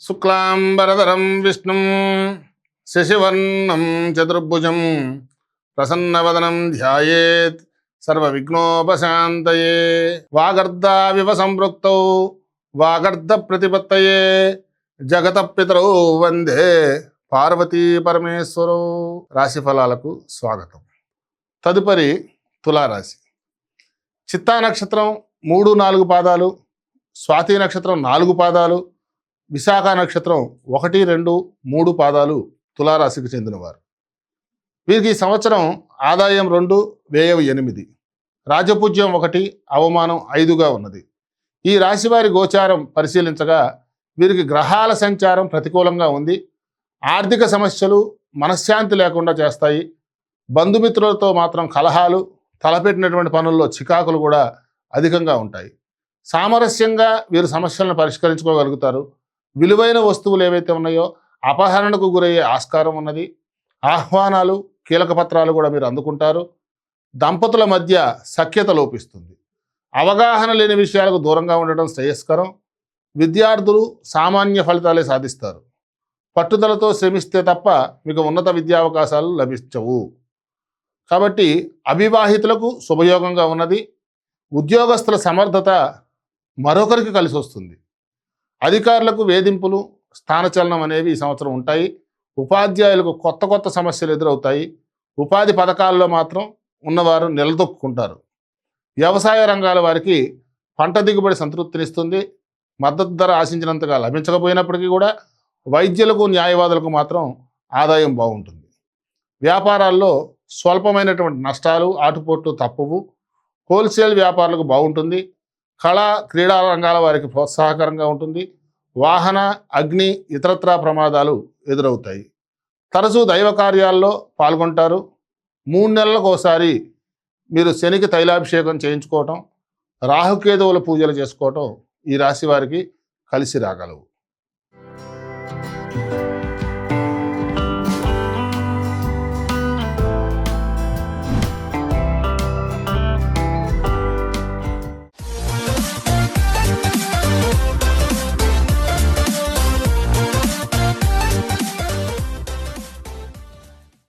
శుక్లాంబరధరం విష్ణు శశివర్ణం చతుర్భుజం ప్రసన్నవదనం ధ్యాయేత్ సర్వవిఘ్నోపశాంతయే. వాగర్ధావివ సంపృక్తౌ వాగర్ధ ప్రతిపత్తయే జగత పితరౌ వందే పార్వతీ పరమేశ్వరు రాశి ఫలాలకు స్వాగతం. తదుపరి తులారాశి. చిత్తా నక్షత్రం మూడు నాలుగు పాదాలు స్వాతి నక్షత్రం నాలుగు పాదాలు విశాఖ నక్షత్రం ఒకటి రెండు మూడు పాదాలు తులారాశికి చెందినవారు. వీరికి ఈ సంవత్సరం ఆదాయం రెండు వ్యయం ఎనిమిది. రాజపూజ్యం ఒకటి అవమానం ఐదుగా ఉన్నది. ఈ రాశి వారి గోచారం పరిశీలించగా వీరికి గ్రహాల సంచారం ప్రతికూలంగా ఉంది. ఆర్థిక సమస్యలు మనశ్శాంతి లేకుండా చేస్తాయి. బంధుమిత్రులతో మాత్రం కలహాలు తలపెట్టినటువంటి పనుల్లో చికాకులు కూడా అధికంగా ఉంటాయి. సామరస్యంగా వీరు సమస్యలను పరిష్కరించుకోగలుగుతారు. విలువైన వస్తువులు ఏవైతే ఉన్నాయో అపహరణకు గురయ్యే ఆస్కారం ఉన్నది. ఆహ్వానాలు కీలక పత్రాలు కూడా మీరు అందుకుంటారు. దంపతుల మధ్య సఖ్యత లోపిస్తుంది. అవగాహన లేని విషయాలకు దూరంగా ఉండటం శ్రేయస్కరం. విద్యార్థులు సామాన్య ఫలితాలే సాధిస్తారు. పట్టుదలతో శ్రమిస్తే తప్ప మీకు ఉన్నత విద్యావకాశాలు లభించవు. కాబట్టి అవివాహితులకు శుభయోగంగా ఉన్నది. ఉద్యోగస్తుల సమర్థత మరొకరికి కలిసి వస్తుంది. అధికారులకు వేధింపులు స్థానచలనం అనేవి ఈ సంవత్సరం ఉంటాయి. ఉపాధ్యాయులకు కొత్త కొత్త సమస్యలు ఎదురవుతాయి. ఉపాధి పథకాల్లో మాత్రం ఉన్నవారు నిలదొక్కుంటారు. వ్యవసాయ రంగాల వారికి పంట దిగుబడి సంతృప్తినిస్తుంది. మద్దతు ధర ఆశించినంతగా లభించకపోయినప్పటికీ కూడా వైద్యులకు న్యాయవాదులకు మాత్రం ఆదాయం బాగుంటుంది. వ్యాపారాల్లో స్వల్పమైనటువంటి నష్టాలు ఆటుపోట్లు తప్పవు. హోల్సేల్ వ్యాపారులకు బాగుంటుంది. కళా క్రీడా రంగాల వారికి ప్రోత్సాహకరంగా ఉంటుంది. వాహన అగ్ని ఇతరత్రా ప్రమాదాలు ఎదురవుతాయి. తరచూ దైవ కార్యాల్లో పాల్గొంటారు. మూడు నెలలకు ఒకసారి మీరు శనికి తైలాభిషేకం చేయించుకోవటం రాహుకేతువుల పూజలు చేసుకోవటం ఈ రాశి వారికి కలిసి రాగలవు. Thank you.